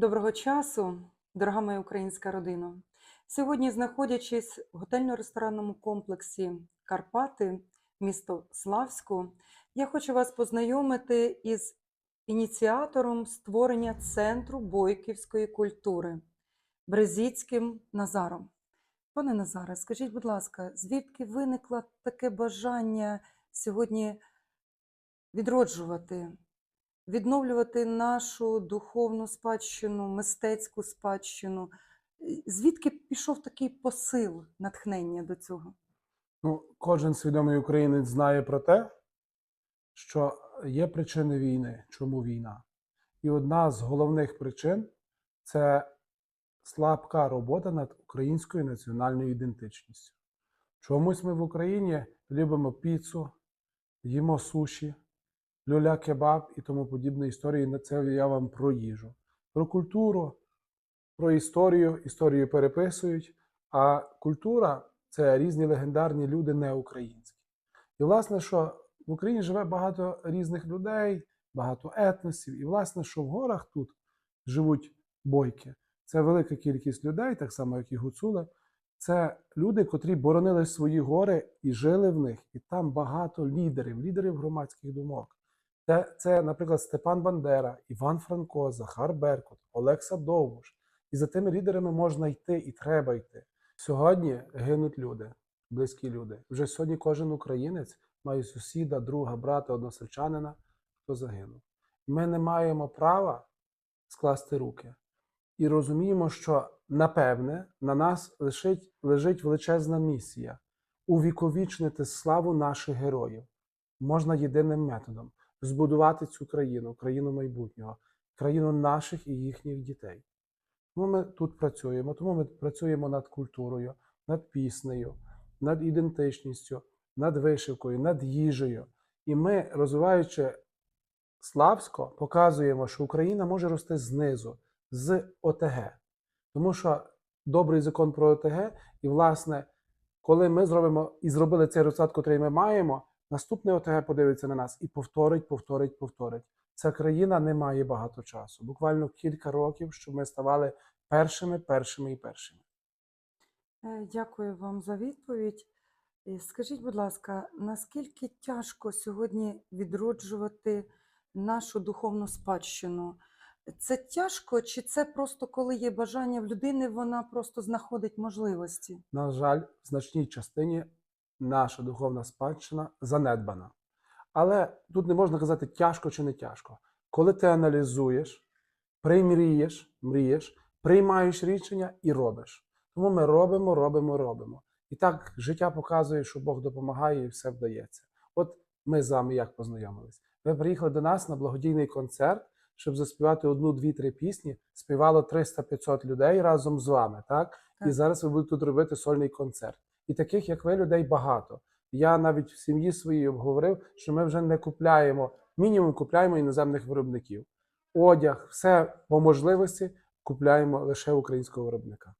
Доброго часу, дорога моя українська родина. Сьогодні, знаходячись в готельно-ресторанному комплексі Карпати, місто Славську, я хочу вас познайомити із ініціатором створення центру бойківської культури Брезіцьким Назаром. Пане Назаре, скажіть, будь ласка, звідки виникло таке бажання сьогодні відроджувати відновлювати нашу духовну спадщину, мистецьку спадщину. Звідки пішов такий посил, натхнення до цього? Ну, кожен свідомий українець знає про те, що є причини війни. Чому війна? І одна з головних причин це слабка робота над українською національною ідентичністю. Чомусь ми в Україні любимо піцу, їмо суші, люля-кебаб і тому подібні історії. На це я вам про їжу. Про культуру, про історію. Історію переписують, а культура це різні легендарні люди не українські. І, власне, що в Україні живе багато різних людей, багато етносів, і, власне, що в горах тут живуть бойки. Це велика кількість людей, так само, як і гуцули. Це люди, котрі боронили свої гори і жили в них. І там багато лідерів, лідерів громадських думок. Це, наприклад, Степан Бандера, Іван Франко, Захар Беркут, Олекса Довбуш. І за тими лідерами можна йти і треба йти. Сьогодні гинуть люди, близькі люди. Вже сьогодні кожен українець має сусіда, друга, брата, односельчанина, хто загинув. Ми не маємо права скласти руки. І розуміємо, що напевне на нас лежить, лежить величезна місія увіковічнити славу наших героїв. Можна єдиним методом збудувати цю країну, країну майбутнього, країну наших і їхніх дітей. Тому ми тут працюємо, тому ми працюємо над культурою, над піснею, над ідентичністю, над вишивкою, над їжею. І ми, розвиваючи Славсько, показуємо, що Україна може рости знизу, з ОТГ. Тому що добрий закон про ОТГ, і, власне, коли ми зробимо і зробили цей результат, який ми маємо, наступне ОТГ подивиться на нас і повторить, повторить, повторить. Ця країна не має багато часу. Буквально кілька років, щоб ми ставали першими, першими і першими. Е, Дякую вам за відповідь. Скажіть, будь ласка, наскільки тяжко сьогодні відроджувати нашу духовну спадщину? Це тяжко, чи це просто коли є бажання в людини, вона просто знаходить можливості? На жаль, в значній частині наша духовна спадщина занедбана. Але тут не можна казати тяжко чи не тяжко. Коли ти аналізуєш, примрієш, мрієш, приймаєш рішення і робиш. Тому ми робимо, робимо, робимо. І так життя показує, що Бог допомагає і все вдається. От ми з вами як познайомились. Ви приїхали до нас на благодійний концерт, щоб заспівати одну, дві, три пісні. Співало 300-500 людей разом з вами. Так? І зараз ви будете тут робити сольний концерт. І таких, як ви, людей багато. Я навіть в сім'ї своїй обговорив, що ми вже не купляємо, мінімум купляємо іноземних виробників. Одяг, все по можливості купляємо лише українського виробника.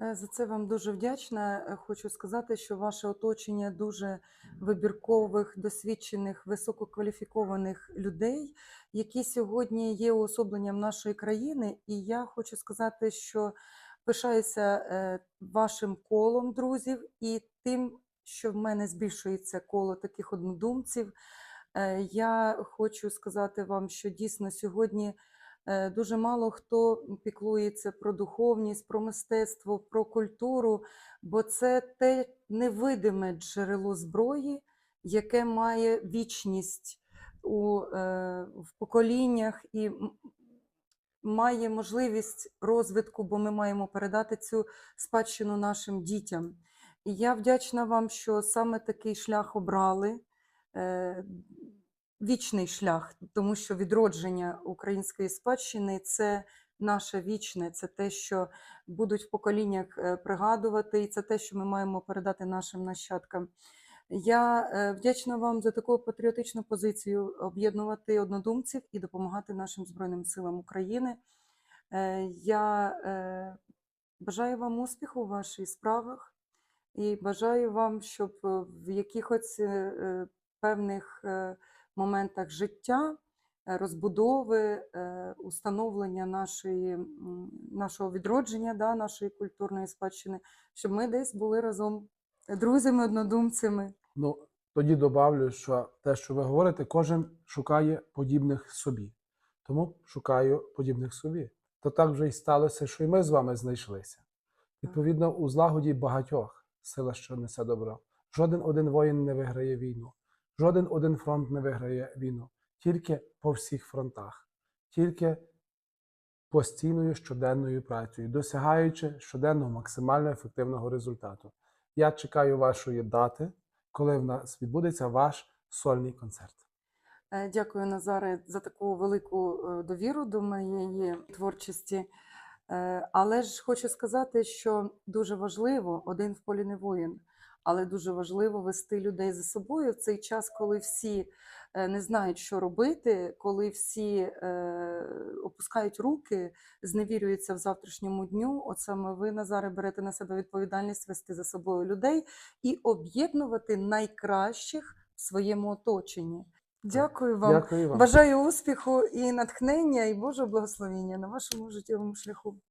Е, За це вам дуже вдячна. Е, Хочу сказати, що ваше оточення дуже вибіркових, досвідчених, висококваліфікованих людей, які сьогодні є уособленням нашої країни. І я хочу сказати, що пишаюся е, вашим колом друзів і тим, що в мене збільшується коло таких однодумців. Я хочу сказати вам, що дійсно сьогодні. Е, Дуже мало хто піклується про духовність, про мистецтво, про культуру, бо це те невидиме джерело зброї, яке має вічність у, е, в поколіннях і має можливість розвитку, бо ми маємо передати цю спадщину нашим дітям. І я вдячна вам, що саме такий шлях обрали. Вічний шлях, тому що відродження української спадщини це наше вічне, це те, що будуть в поколіннях е, пригадувати, і це те, що ми маємо передати нашим нащадкам. Я е, вдячна вам за таку патріотичну позицію об'єднувати однодумців і допомагати нашим Збройним силам України. Е, Я бажаю вам успіху у ваших справах і бажаю вам, щоб в якихось певних моментах життя е, розбудови, е, установлення нашої, нашого відродження, да, нашої культурної спадщини, щоб ми десь були разом друзями, однодумцями. Ну, тоді добавлю, що те, що ви говорите, кожен шукає подібних собі. Тому шукаю подібних собі. То так вже й сталося, що і ми з вами знайшлися. Відповідно, у злагоді багатьох сила, що несе добро. Жоден один воїн не виграє війну, жоден один фронт не виграє війну. Тільки по всіх фронтах, тільки постійною щоденною працею, досягаючи щоденного максимально ефективного результату. Я чекаю вашої дати, коли в нас відбудеться ваш сольний концерт. Е, Дякую, Назаре, за таку велику е, довіру до моєї творчості. Е, Але ж хочу сказати, що дуже важливо один в полі не воїн, але дуже важливо вести людей за собою в цей час, коли всі е, не знають, що робити, коли всі е, опускають руки, зневірюються в завтрашньому дню. От саме ви, Назаре, берете на себе відповідальність вести за собою людей і об'єднувати найкращих в своєму оточенні. Дякую вам. Дякую вам. Бажаю успіху і натхнення, і Божого благословення на вашому життєвому шляху.